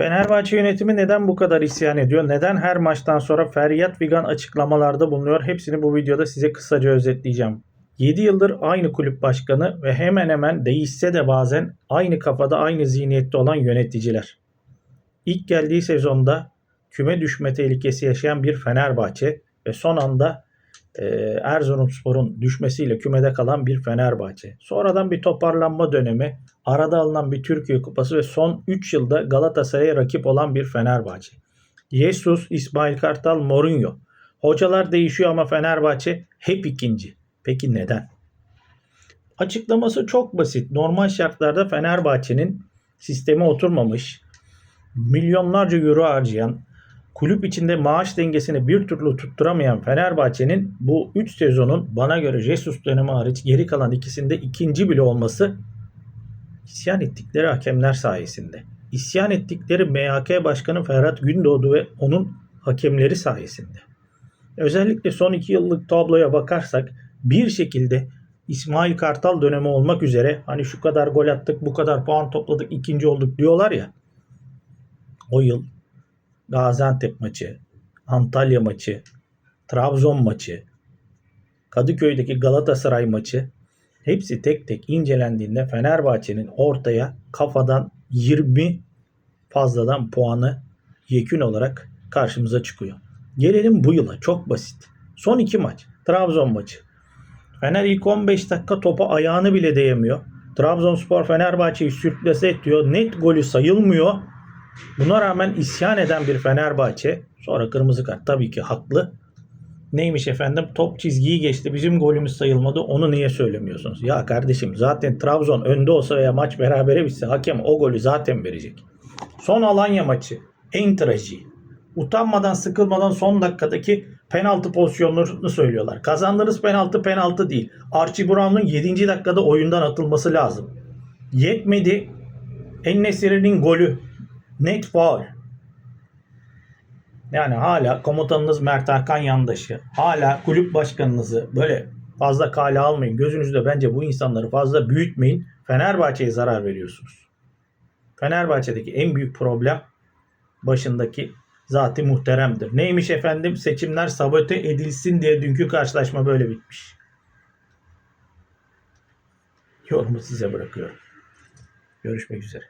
Fenerbahçe yönetimi neden bu kadar isyan ediyor? Neden her maçtan sonra feryat figan açıklamalarda bulunuyor? Hepsini bu videoda size kısaca özetleyeceğim. 7 yıldır aynı kulüp başkanı ve hemen hemen değişse de bazen aynı kafada aynı zihniyette olan yöneticiler. İlk geldiği sezonda küme düşme tehlikesi yaşayan bir Fenerbahçe ve son anda e, Erzurumspor'un düşmesiyle kümede kalan bir Fenerbahçe. Sonradan bir toparlanma dönemi, arada alınan bir Türkiye Kupası ve son 3 yılda Galatasaray'a rakip olan bir Fenerbahçe. Jesus, İsmail Kartal, Mourinho. Hocalar değişiyor ama Fenerbahçe hep ikinci. Peki neden? Açıklaması çok basit. Normal şartlarda Fenerbahçe'nin sistemi oturmamış, milyonlarca euro harcayan, kulüp içinde maaş dengesini bir türlü tutturamayan Fenerbahçe'nin bu 3 sezonun bana göre Jesus dönemi hariç geri kalan ikisinde ikinci bile olması isyan ettikleri hakemler sayesinde. İsyan ettikleri MHK Başkanı Ferhat Gündoğdu ve onun hakemleri sayesinde. Özellikle son 2 yıllık tabloya bakarsak bir şekilde İsmail Kartal dönemi olmak üzere hani şu kadar gol attık, bu kadar puan topladık, ikinci olduk diyorlar ya. O yıl Gaziantep maçı, Antalya maçı, Trabzon maçı, Kadıköy'deki Galatasaray maçı hepsi tek tek incelendiğinde Fenerbahçe'nin ortaya kafadan 20 fazladan puanı yekün olarak karşımıza çıkıyor. Gelelim bu yıla çok basit. Son iki maç. Trabzon maçı. Fener ilk 15 dakika topa ayağını bile değemiyor. Trabzonspor Fenerbahçe'yi sürklase ediyor. Net golü sayılmıyor. Buna rağmen isyan eden bir Fenerbahçe sonra kırmızı kart tabii ki haklı. Neymiş efendim top çizgiyi geçti bizim golümüz sayılmadı onu niye söylemiyorsunuz? Ya kardeşim zaten Trabzon önde olsa veya maç berabere bitse hakem o golü zaten verecek. Son Alanya maçı en trajiği. Utanmadan sıkılmadan son dakikadaki penaltı pozisyonlarını söylüyorlar. Kazandığınız penaltı penaltı değil. Archie Brown'un 7. dakikada oyundan atılması lazım. Yetmedi. Ennesiri'nin golü net faul. Yani hala komutanınız Mert Hakan yandaşı, hala kulüp başkanınızı böyle fazla kale almayın. Gözünüzde bence bu insanları fazla büyütmeyin. Fenerbahçe'ye zarar veriyorsunuz. Fenerbahçe'deki en büyük problem başındaki zati muhteremdir. Neymiş efendim? Seçimler sabote edilsin diye dünkü karşılaşma böyle bitmiş. Yorumu size bırakıyorum. Görüşmek üzere.